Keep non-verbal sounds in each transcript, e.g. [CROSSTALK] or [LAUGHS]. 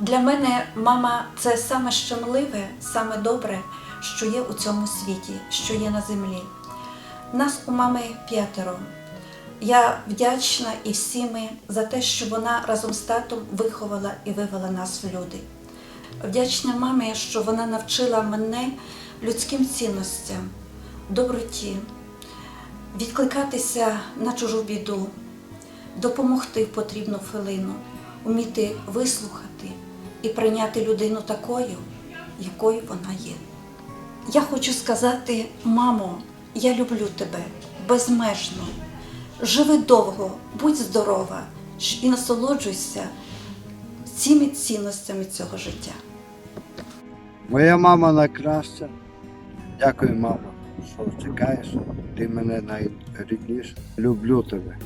Для мене мама це саме щемливе, саме добре, що є у цьому світі, що є на землі. Нас у мами п'ятеро. Я вдячна і всі ми за те, що вона разом з татом виховала і вивела нас в люди. Вдячна мамі, що вона навчила мене людським цінностям, доброті, відкликатися на чужу біду, допомогти в потрібну хвилину, вміти вислухати і прийняти людину такою, якою вона є. Я хочу сказати, мамо, я люблю тебе безмежно. Живи довго, будь здорова і насолоджуйся цими цінностями цього життя. Моя мама найкраща. Дякую, мама, що чекаєш. Ти мене найрідніше. Люблю тебе.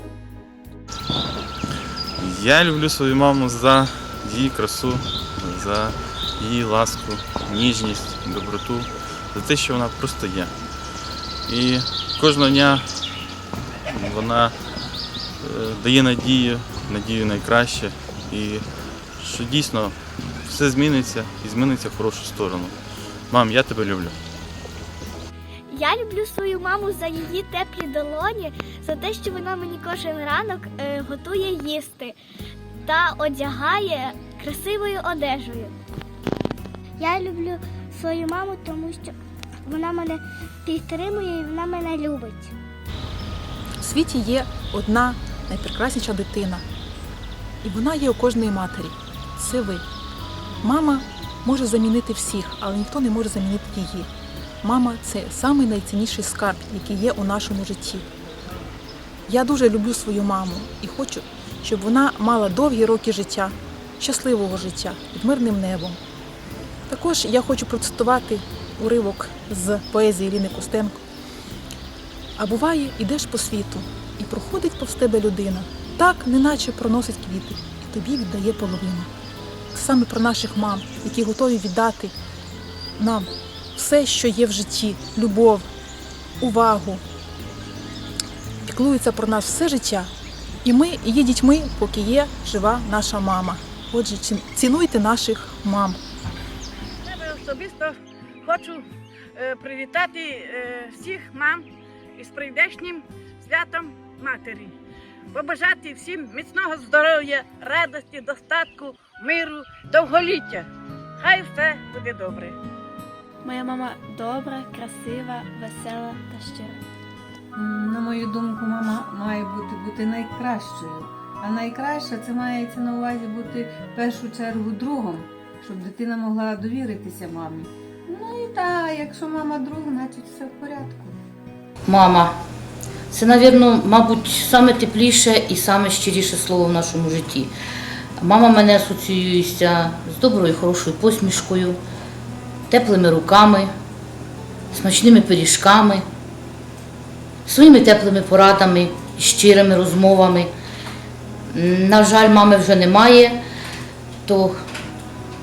Я люблю свою маму за її красу, за її ласку, ніжність, доброту, за те, що вона просто є. І кожного дня вона е, дає надію, надію найкраще. І що дійсно все зміниться і зміниться в хорошу сторону. Мам, я тебе люблю. Я люблю свою маму за її теплі долоні, за те, що вона мені кожен ранок е, готує їсти та одягає красивою одежею. Я люблю свою маму, тому що вона мене підтримує і вона мене любить. У світі є одна найпрекрасніша дитина, і вона є у кожної матері. Це ви. Мама може замінити всіх, але ніхто не може замінити її. Мама це самий найцінніший скарб, який є у нашому житті. Я дуже люблю свою маму і хочу, щоб вона мала довгі роки життя, щасливого життя під мирним небом. Також я хочу процитувати уривок з поезії Ірини Костенко. А буває, ідеш по світу, і проходить повз тебе людина, так, неначе проносить квіти, і тобі віддає половину. Саме про наших мам, які готові віддати нам все, що є в житті, любов, увагу, піклуються про нас все життя. І ми є дітьми, поки є жива наша мама. Отже, цінуйте наших мам. себе особисто хочу е, привітати е, всіх мам із прийдешнім святом матері. Побажати всім міцного здоров'я, радості, достатку, миру, довголіття. Хай все буде добре. Моя мама добра, красива, весела та щира. На мою думку, мама має бути, бути найкращою. А найкраще це мається на увазі бути в першу чергу другом, щоб дитина могла довіритися мамі. Ну і так, якщо мама друг, значить все в порядку. Мама. Це, навірно, мабуть, саме тепліше і саме щиріше слово в нашому житті. Мама мене асоціюється з доброю, хорошою посмішкою, теплими руками, смачними пиріжками, своїми теплими порадами, щирими розмовами. На жаль, мами вже немає, то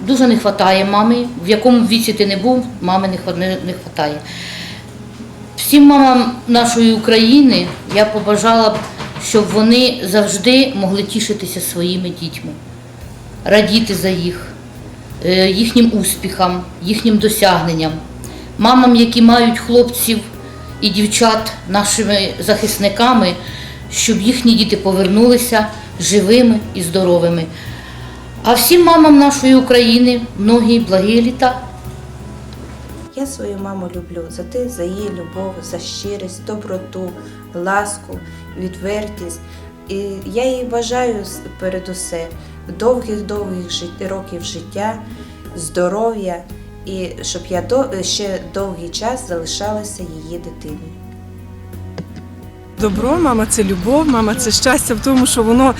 дуже не вистачає мами. В якому віці ти не був, мами не вистачає. Всім мамам нашої України я побажала б, щоб вони завжди могли тішитися своїми дітьми, радіти за їх, е, їхнім успіхам, їхнім досягненням. Мамам, які мають хлопців і дівчат нашими захисниками, щоб їхні діти повернулися живими і здоровими. А всім мамам нашої України многі благі літа. Я свою маму люблю за те, за її любов, за щирість, доброту, ласку, відвертість. І я їй бажаю передусе довгих-довгих років життя, здоров'я і щоб я до- ще довгий час залишалася її дитиною. Добро, мама це любов, мама це щастя в тому, що воно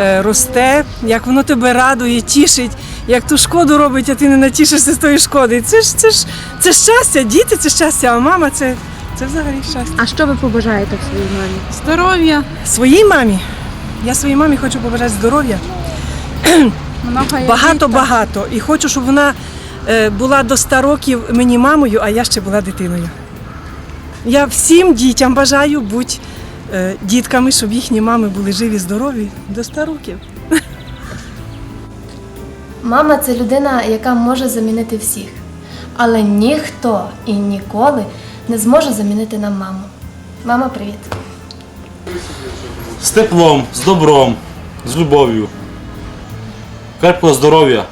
е, росте, як воно тебе радує, тішить, як ту шкоду робить, а ти не натішишся з тої шкоди. Це ж це ж це щастя, діти це щастя, а мама це, це взагалі щастя. А що ви побажаєте своїй мамі? Здоров'я. Своїй мамі. Я своїй мамі хочу побажати здоров'я. Багато-багато. [CLEARS THROAT] І хочу, щоб вона е, була до 100 років мені мамою, а я ще була дитиною. Я всім дітям бажаю бути дітками, щоб їхні мами були живі, здорові до 100 років. Мама це людина, яка може замінити всіх. Але ніхто і ніколи не зможе замінити нам маму. Мама, привіт! З теплом, з добром, з любов'ю. Крепкого здоров'я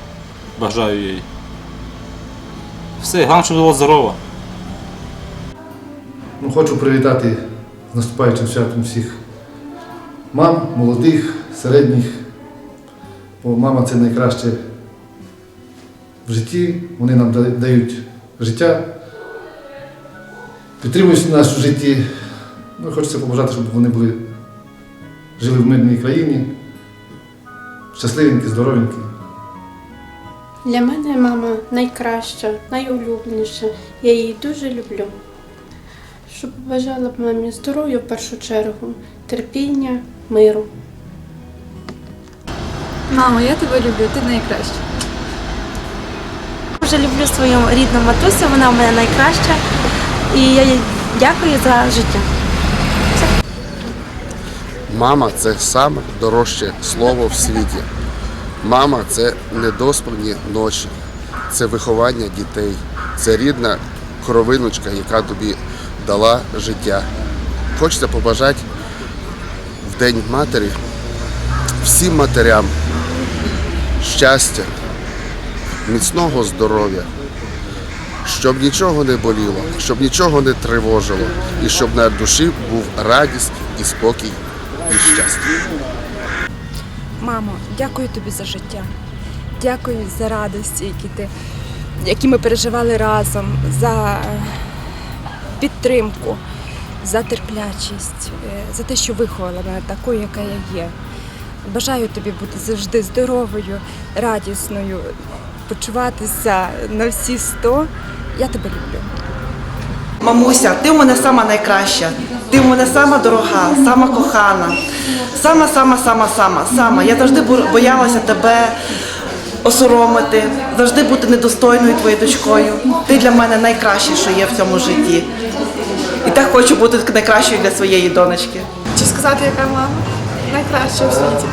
бажаю їй. Все, головне, щоб була здорова. Ну, хочу привітати наступаючим святом всіх мам, молодих, середніх. Бо мама це найкраще в житті. Вони нам дають життя, підтримують нас в житті. Ну, хочеться побажати, щоб вони були жили в мирній країні, щасливенькі, здоровенькі. Для мене мама найкраща, найулюбленіша. Я її дуже люблю. Щоб побажала б мамі здоров'я в першу чергу, терпіння, миру. Мамо, я тебе люблю, ти найкраща. Дуже люблю свою рідну матусю, вона в мене найкраща. І я їй дякую за життя. Мама це саме дорожче слово в світі. Мама це недоспані ночі, це виховання дітей, це рідна кровиночка, яка тобі дала життя. Хочеться побажати в День матері всім матерям щастя, міцного здоров'я, щоб нічого не боліло, щоб нічого не тривожило, і щоб на душі був радість і спокій і щастя. Мамо, дякую тобі за життя. Дякую за радості, які ти, які ми переживали разом, за підтримку, за терплячість, е, за те, що виховала мене такою, яка я є. Бажаю тобі бути завжди здоровою, радісною, почуватися на всі сто. Я тебе люблю. Мамуся, ти в мене сама найкраща, ти в мене сама дорога, сама кохана, сама, сама, сама, сама, сама. Я завжди боялася тебе осоромити, завжди бути недостойною твоєю дочкою. Ти для мене найкраще, що є в цьому житті. І так хочу бути найкращою для своєї донечки. Чи сказати, яка мама? Найкраща у світі.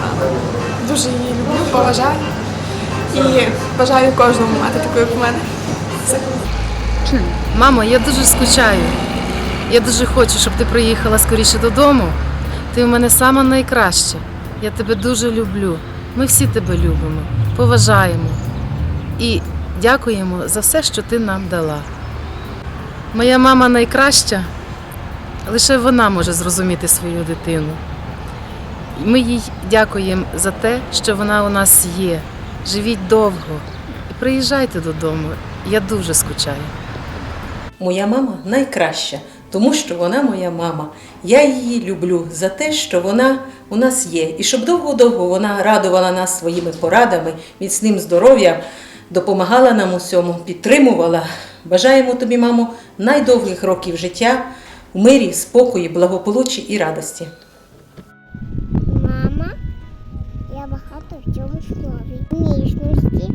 Дуже її люблю, поважаю. І бажаю кожному мати таку, як у мене. Мамо, я дуже скучаю. Я дуже хочу, щоб ти приїхала скоріше додому. Ти в мене сама найкраща. Я тебе дуже люблю. Ми всі тебе любимо, поважаємо і дякуємо за все, що ти нам дала. Моя мама найкраща, лише вона може зрозуміти свою дитину. Ми їй дякуємо за те, що вона у нас є. Живіть довго і приїжджайте додому. Я дуже скучаю. Моя мама найкраща, тому що вона моя мама. Я її люблю за те, що вона у нас є. І щоб довго-довго вона радувала нас своїми порадами, міцним здоров'ям, допомагала нам усьому, підтримувала. Бажаємо тобі, мамо, найдовгих років життя у мирі, спокої, благополуччі і радості. Мама, я багато в цьому слові. Ніжності,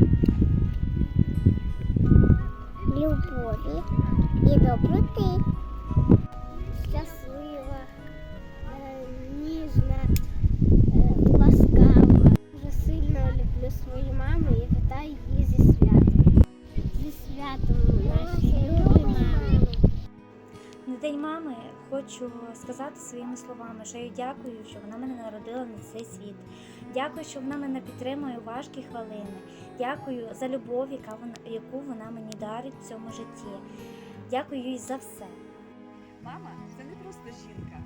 любові і доброти. День мами хочу сказати своїми словами, що я дякую, що вона мене народила на цей світ. Дякую, що вона мене підтримує у важкі хвилини. Дякую за любов, яку вона мені дарить в цьому житті. Дякую їй за все. Мама це не просто жінка.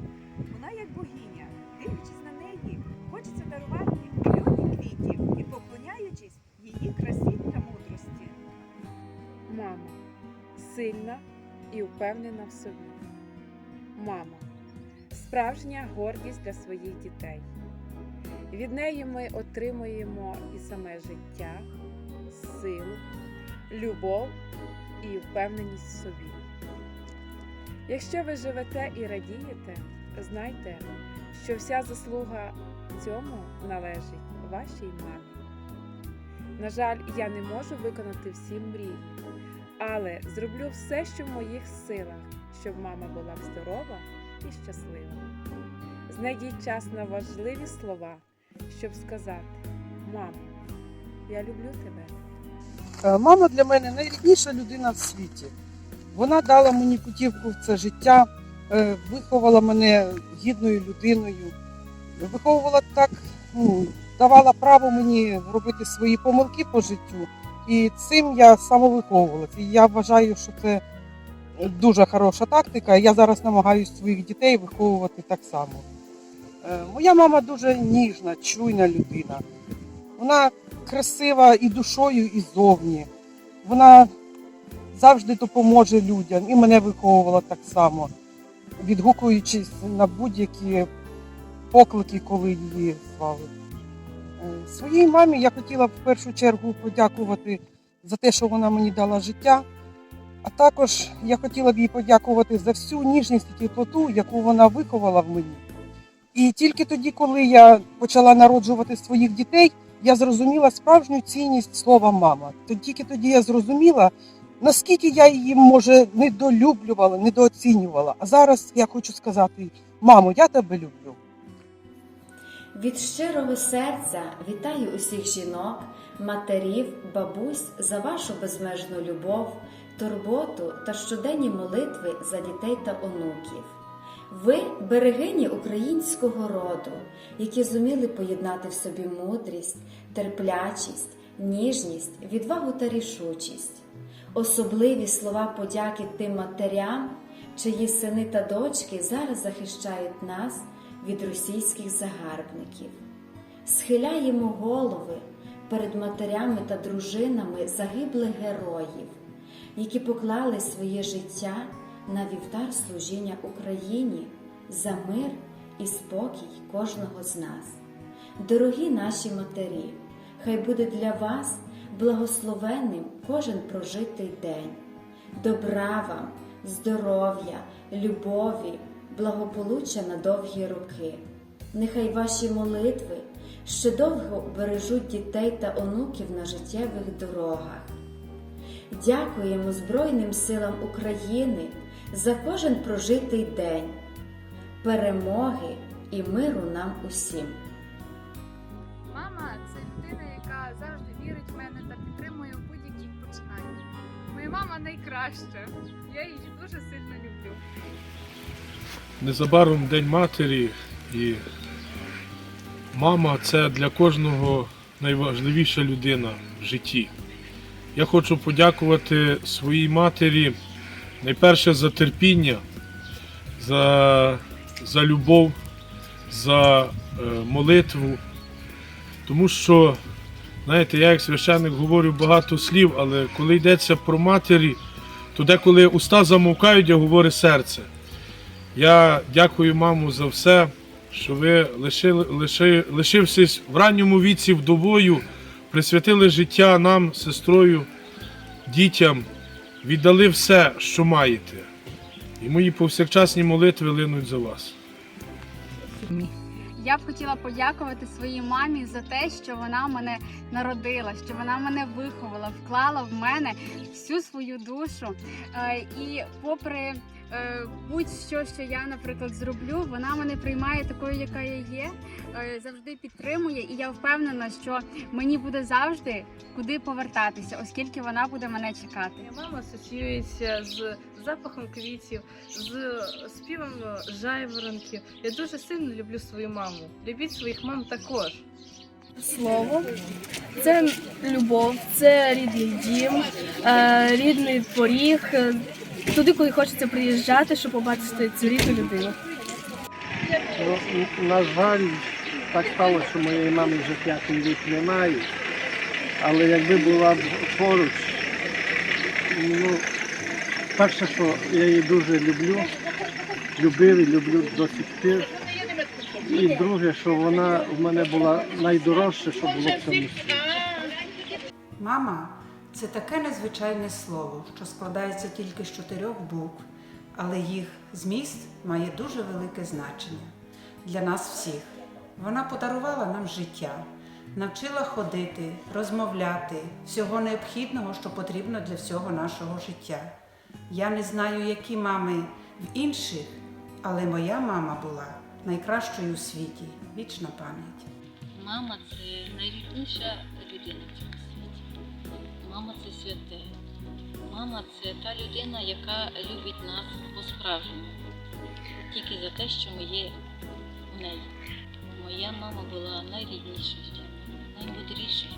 Вона як богиня. Дивлячись на неї, хочеться дарувати мільйони квітів і поклоняючись її красі та мудрості. Мама сильна і впевнена в собі. Мама справжня гордість для своїх дітей. Від неї ми отримуємо і саме життя, силу, любов і впевненість в собі. Якщо ви живете і радієте, знайте, що вся заслуга цьому належить вашій мамі. На жаль, я не можу виконати всі мрії, але зроблю все, що в моїх силах, щоб мама була здорова і щаслива. Знайдіть час на важливі слова, щоб сказати: Мамо, Я люблю тебе. Е, Мама для мене найрідніша людина в світі. Вона дала мені путівку в це життя, е, виховала мене гідною людиною, виховувала так, ну, давала право мені робити свої помилки по життю. І цим я самовиховувалася. І я вважаю, що це дуже хороша тактика. Я зараз намагаюся своїх дітей виховувати так само. Е, Моя мама дуже ніжна, чуйна людина. Вона красива і душою, і зовні. Вона завжди допоможе людям і мене виховувала так само, відгукуючись на будь-які поклики, коли її звали. Е, Своїй мамі я хотіла в першу чергу подякувати за те, що вона мені дала життя. А також я хотіла б їй подякувати за всю ніжність і теплоту, яку вона виховала в мені. І тільки тоді, коли я почала народжувати своїх дітей, я зрозуміла справжню цінність слова мама. Тільки тоді я зрозуміла, наскільки я її, може, недолюблювала, недооцінювала. А зараз я хочу сказати: мамо, я тебе люблю. Від щирого серця вітаю усіх жінок, матерів, бабусь за вашу безмежну любов, турботу та щоденні молитви за дітей та онуків. Ви берегині українського роду, які зуміли поєднати в собі мудрість, терплячість, ніжність, відвагу та рішучість. Особливі слова подяки тим матерям, чиї сини та дочки зараз захищають нас від російських загарбників. Схиляємо голови перед матерями та дружинами загиблих героїв, які поклали своє життя на вівтар служіння Україні за мир і спокій кожного з нас. Дорогі наші матері, хай буде для вас благословенним кожен прожитий день, добра вам, здоров'я, любові, благополуччя на довгі роки. Нехай ваші молитви ще довго бережуть дітей та онуків на життєвих дорогах. Дякуємо Збройним силам України за кожен прожитий день, перемоги і миру нам усім. Мама це людина, яка завжди вірить в мене та підтримує у будь-яких починаннях. Моя мама найкраща. Я її дуже сильно люблю. Незабаром День матері і мама це для кожного найважливіша людина в житті. Я хочу подякувати своїй матері найперше за терпіння, за, за любов, за е, молитву. Тому що, знаєте, я як священник говорю багато слів, але коли йдеться про матері, то деколи уста замовкають, а говорить серце. Я дякую маму за все, що ви лишили, лиши, лишившись в ранньому віці вдовою, присвятили життя нам, сестрою, дітям, віддали все, що маєте. І мої повсякчасні молитви линуть за вас. Я б хотіла подякувати своїй мамі за те, що вона мене народила, що вона мене виховала, вклала в мене всю свою душу. Е, І попри будь-що, що я, наприклад, зроблю, вона мене приймає такою, яка я є, е, завжди підтримує, і я впевнена, що мені буде завжди куди повертатися, оскільки вона буде мене чекати. Мама асоціюється з запахом квітів, з співом жайворонків. Я дуже сильно люблю свою маму. Любіть своїх мам також. Слово це любов, це рідний дім, е, рідний поріг. Туди, куди хочеться приїжджати, щоб побачити цю рідну людину. Ну, на жаль, так сталося, що моєї мами вже п'ятий рік немає. Але якби була б поруч, ну, перше, що я її дуже люблю, любив і люблю до сих пір. І друге, що вона в мене була найдорожче, що було в цьому світі. Мама це таке незвичайне слово, що складається тільки з чотирьох букв, але їх зміст має дуже велике значення для нас всіх. Вона подарувала нам життя, навчила ходити, розмовляти, всього необхідного, що потрібно для всього нашого життя. Я не знаю, які мами в інших, але моя мама була найкращою у світі. Вічна пам'ять. Мама це найрідніша людина. Мама це святе. Мама це та людина, яка любить нас по-справжньому. Тільки за те, що ми є в неї. Моя мама була найріднішою, наймудрішою,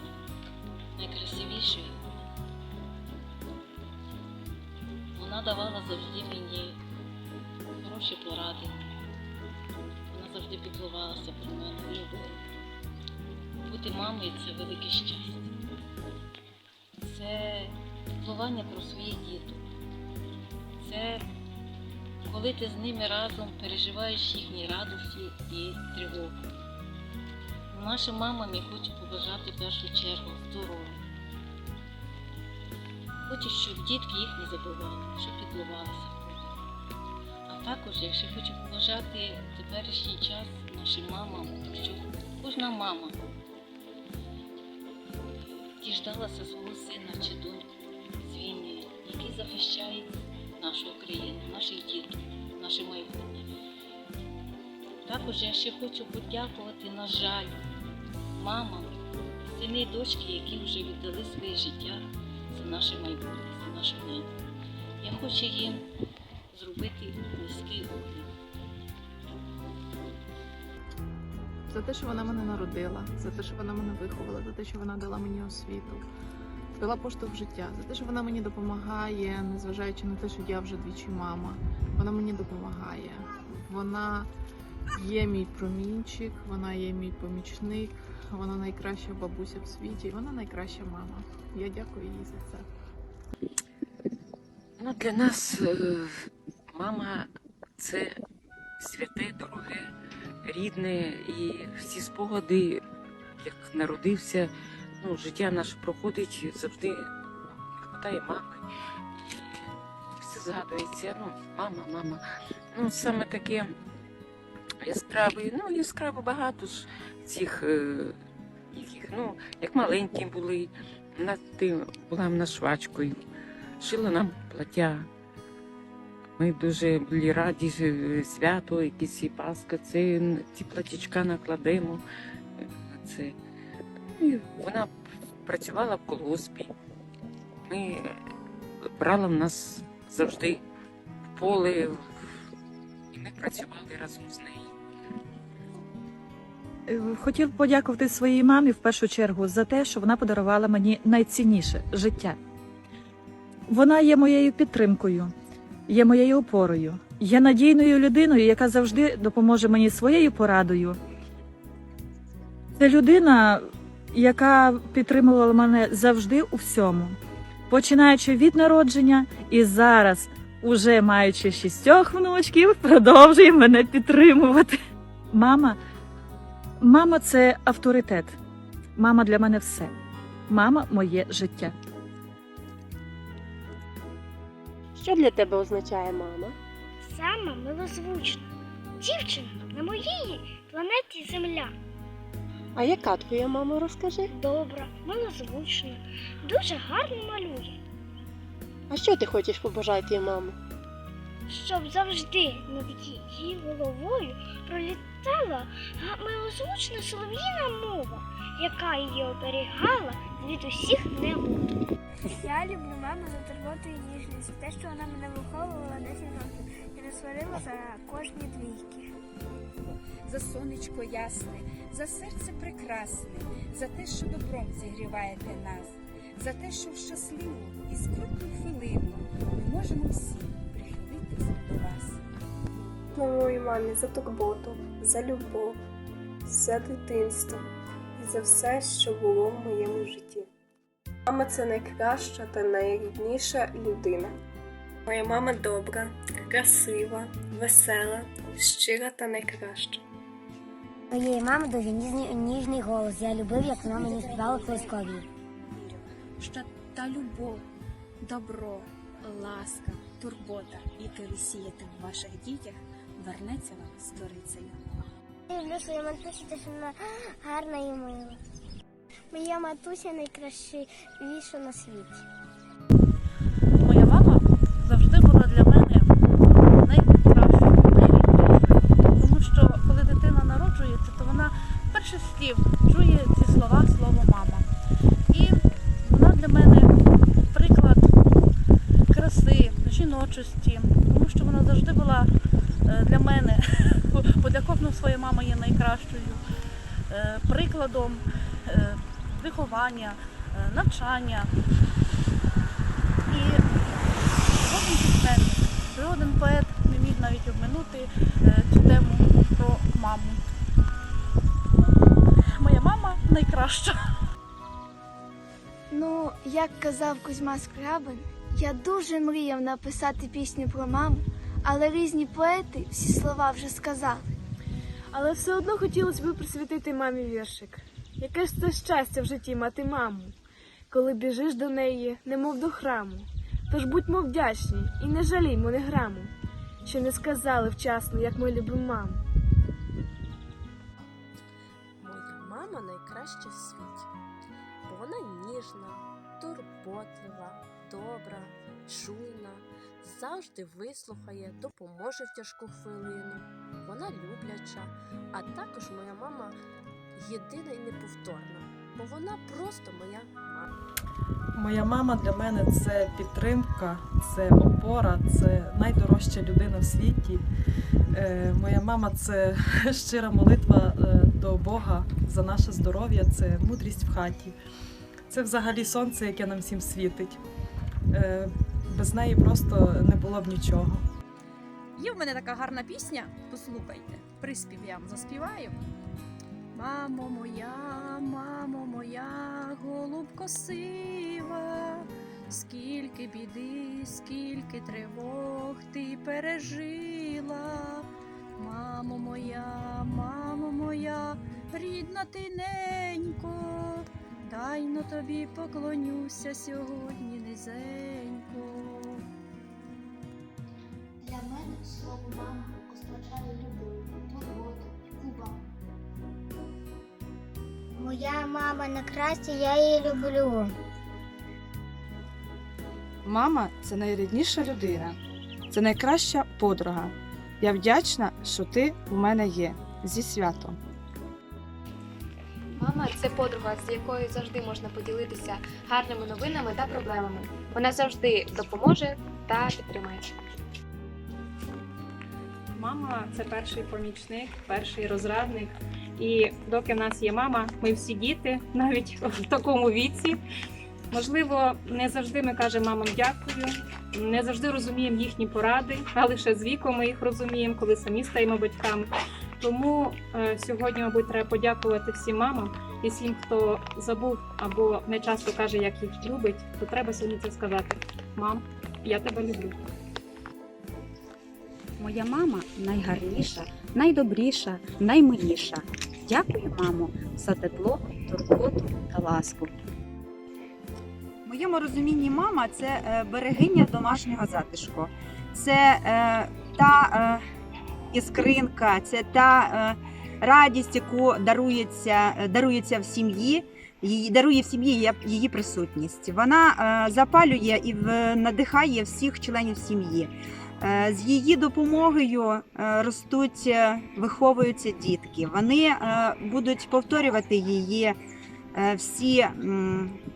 найкрасивішою. Вона давала завжди мені хороші поради. Вона завжди піклувалася про мене, любила. Бути мамою це велике щастя. Це піклування про своїх діток. Це коли ти з ними разом переживаєш їхні радості і тривогу. Нашим мамам я хочу побажати в першу чергу здоров'я. Хочу, щоб дітки їх не забували, щоб піклувалися про них. А також я ще хочу побажати теперішній час нашим мамам, щоб кожна мама діждалася свого сина чи доньку з війни, який захищає нашу Україну, наших діток, наше майбутнє. Також я ще хочу подякувати, на жаль, мамам, сини і дочки, які вже віддали своє життя за наше майбутнє, за нашу небо. Я хочу їм зробити низький уклін. За те, що вона мене народила, за те, що вона мене виховала, за те, що вона дала мені освіту, дала поштовх життя, за те, що вона мені допомагає, незважаючи на те, що я вже двічі мама. Вона мені допомагає. Вона є мій промінчик, вона є мій помічник, вона найкраща бабуся в світі, вона найкраща мама. Я дякую їй за це. Ну, для нас е, мама це святе, дороге, рідне і всі спогади, як народився, ну, життя наше проходить завжди не вистачає мами. І все згадується. Ну, мама, мама. Ну, саме таке яскраве, ну, яскраво багато ж цих е, їхніх, ну, як маленькі були. Вона ти була в швачкою шила нам плаття. Ми дуже були раді свято, якісь і Пасха, це ці платічка накладемо. Це. І вона працювала в колгоспі. Ми брала в нас завжди в поле, і ми працювали разом з нею. Е, Хотів подякувати своїй мамі в першу чергу за те, що вона подарувала мені найцінніше життя. Вона є моєю підтримкою, є моєю опорою, є надійною людиною, яка завжди допоможе мені своєю порадою. Це людина, яка підтримувала мене завжди у всьому, починаючи від народження і зараз, уже маючи шістьох внучків, продовжує мене підтримувати. Мама, мама це авторитет. Мама для мене все. Мама моє життя. Що для тебе означає мама? Сама милозвучна. Дівчина на моїй планеті Земля. А яка твоя мама, розкажи? Добра, милозвучна, дуже гарно малює. А що ти хочеш побажати мамі? Щоб завжди над її головою пролітала милозвучна солов'їна мова, яка її оберігала від усіх немов. Я люблю маму за турботу і ніжність, за те, що вона мене виховувала 10 років і не сварила за кожні двійки. за сонечко ясне, за серце прекрасне, за те, що добром зігріваєте нас, за те, що в щасливу і скрутну хвилину ми можемо всі прихилитися до вас. Моїй мамі за турботу, за любов, за дитинство і за все, що було в моєму житті. Мама це найкраща та найрідніша людина. Моя мама добра, красива, весела, щира та найкраща. Моєї мами дуже ніжний, ніжний голос. Я любив, як вона мені співала колискові. Що та любов, добро, ласка, турбота, яке ви сієте в ваших дітях, вернеться вам сторицею. Я люблю свою матусю, що вона гарна і мила. Моя матуся найкрасивіша на світі. Жіночості, тому що вона завжди була е, для мене, [LAUGHS] бо для кожного своя мама є найкращою, е, прикладом е, виховання, навчання. І жоден письменник, жоден поет не міг навіть обминути цю тему про маму. Моя мама найкраща. Ну, як казав Кузьма Скрябин, я дуже мріяв написати пісню про маму, але різні поети всі слова вже сказали. Але все одно хотілося б присвятити мамі віршик. Яке ж це щастя в житті мати маму, коли біжиш до неї, немов до храму. Тож будьмо вдячні і не жаліймо не граму, що не сказали вчасно, як ми любимо маму. Моя мама найкраща в світі, бо вона ніжна, турботлива, добра, чуйна, завжди вислухає, допоможе в тяжку хвилину. Вона любляча, а також моя мама єдина і неповторна, бо вона просто моя мама. Моя мама для мене це підтримка, це опора, це найдорожча людина в світі. Е, Моя мама це [LAUGHS] щира молитва е, до Бога за наше здоров'я, це мудрість в хаті. Це взагалі сонце, яке нам всім світить. Е, Без неї просто не було б нічого. Є в мене така гарна пісня, послухайте, приспів я вам заспіваю. Мамо моя, мамо моя, голубко сива, скільки біди, скільки тривог ти пережила. Мамо моя, мамо моя, рідна ти ненько, дай тобі поклонюся сьогодні низенько. Для мене слово мама означає любов, турботу, увагу. Моя мама найкраща, я її люблю. Мама це найрідніша людина, це найкраща подруга. Я вдячна, що ти у мене є. Зі святом. Мама це подруга, з якою завжди можна поділитися гарними новинами та проблемами. Вона завжди допоможе та підтримає. Мама це перший помічник, перший розрадник. І доки в нас є мама, ми всі діти, навіть [LAUGHS] в такому віці. Можливо, не завжди ми кажемо мамам дякую, не завжди розуміємо їхні поради, а лише з віком ми їх розуміємо, коли самі стаємо батьками. Тому е, сьогодні, мабуть, треба подякувати всім мамам і всім, хто забув або не часто каже, як їх любить, то треба сьогодні це сказати. Мам, я тебе люблю. Моя мама найгарніша, найдобріша, наймиліша. Дякую, мамо, за тепло, турботу та ласку. В моєму розумінні мама це е, берегиня домашнього затишку. Це е, та е, іскринка, це та е, радість, яку дарується, е, дарується в сім'ї. Її дарує в сім'ї її- присутність. Вона е, запалює і в- надихає всіх членів сім'ї. З її допомогою ростуть, виховуються дітки. Вони будуть повторювати її всі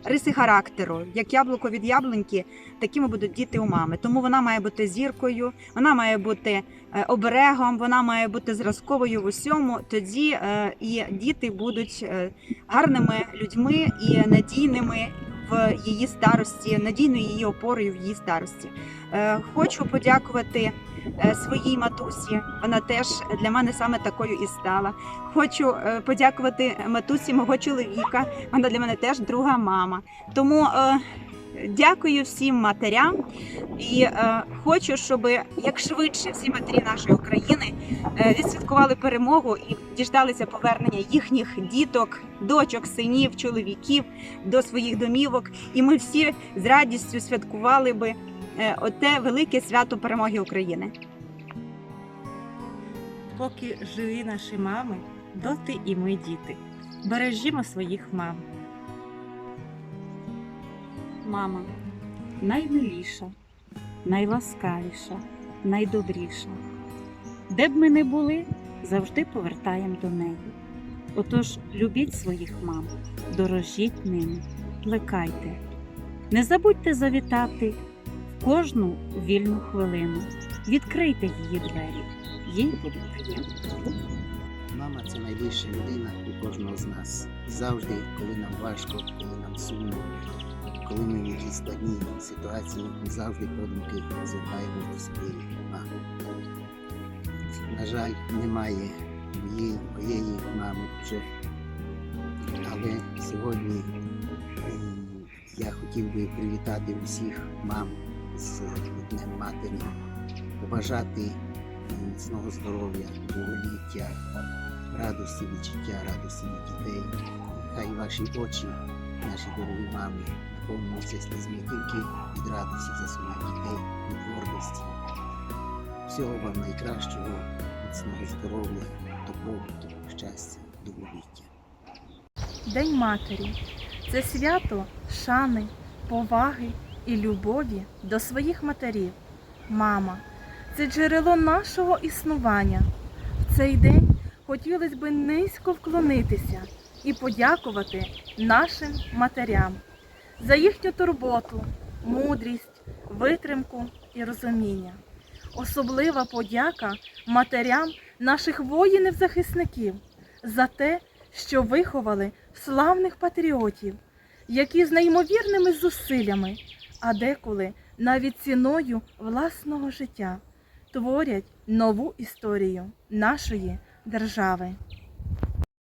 риси характеру, як яблуко від яблуньки, такими будуть діти у мами. Тому вона має бути зіркою, вона має бути оберегом, вона має бути зразковою в усьому. Тоді е, і діти будуть е, гарними людьми і надійними в її старості, надійною її опорою в її старості. Е, Хочу подякувати е, своїй матусі. Вона теж для мене саме такою і стала. Хочу е, подякувати матусі мого чоловіка. Вона для мене теж друга мама. Тому е, дякую всім матерям і е, хочу, щоб як швидше всі матері нашої України е, відсвяткували перемогу і діждалися повернення їхніх діток, дочок, синів, чоловіків до своїх домівок. І ми всі з радістю святкували би е, оте велике свято перемоги України. Поки живі наші мами, доти і ми діти. Бережімо своїх мам. Мама наймиліша, найласкавіша, найдобріша. Де б ми не були, завжди повертаємо до неї. Отож, любіть своїх мам, дорожіть ними, плекайте. Не забудьте завітати в кожну вільну хвилину. Відкрийте її двері, їй буде приємно. Мама це найближча людина у кожного з нас. Завжди, коли нам важко, коли нам сумно, коли ми в якійсь складній ситуації, ми завжди подумки звертаємо до своєї мами. На жаль, немає моєї, моєї мами вже. Але сьогодні я хотів би привітати усіх мам з Днем Матері, побажати міцного здоров'я, довголіття, радості від життя, радості дітей. Хай ваші очі, наші дорогі мами, наповнюються слізьми тільки від радості за своїх дітей, від гордості. Всього вам найкращого, міцного здоров'я, добробуту, щастя, довголіття. День матері це свято шани, поваги і любові до своїх матерів. Мама це джерело нашого існування. В цей день хотілося б низько вклонитися і подякувати нашим матерям за їхню турботу, мудрість, витримку і розуміння. Особлива подяка матерям наших воїнів-захисників за те, що виховали славних патріотів, які з неймовірними зусиллями, а деколи навіть ціною власного життя творять нову історію нашої держави.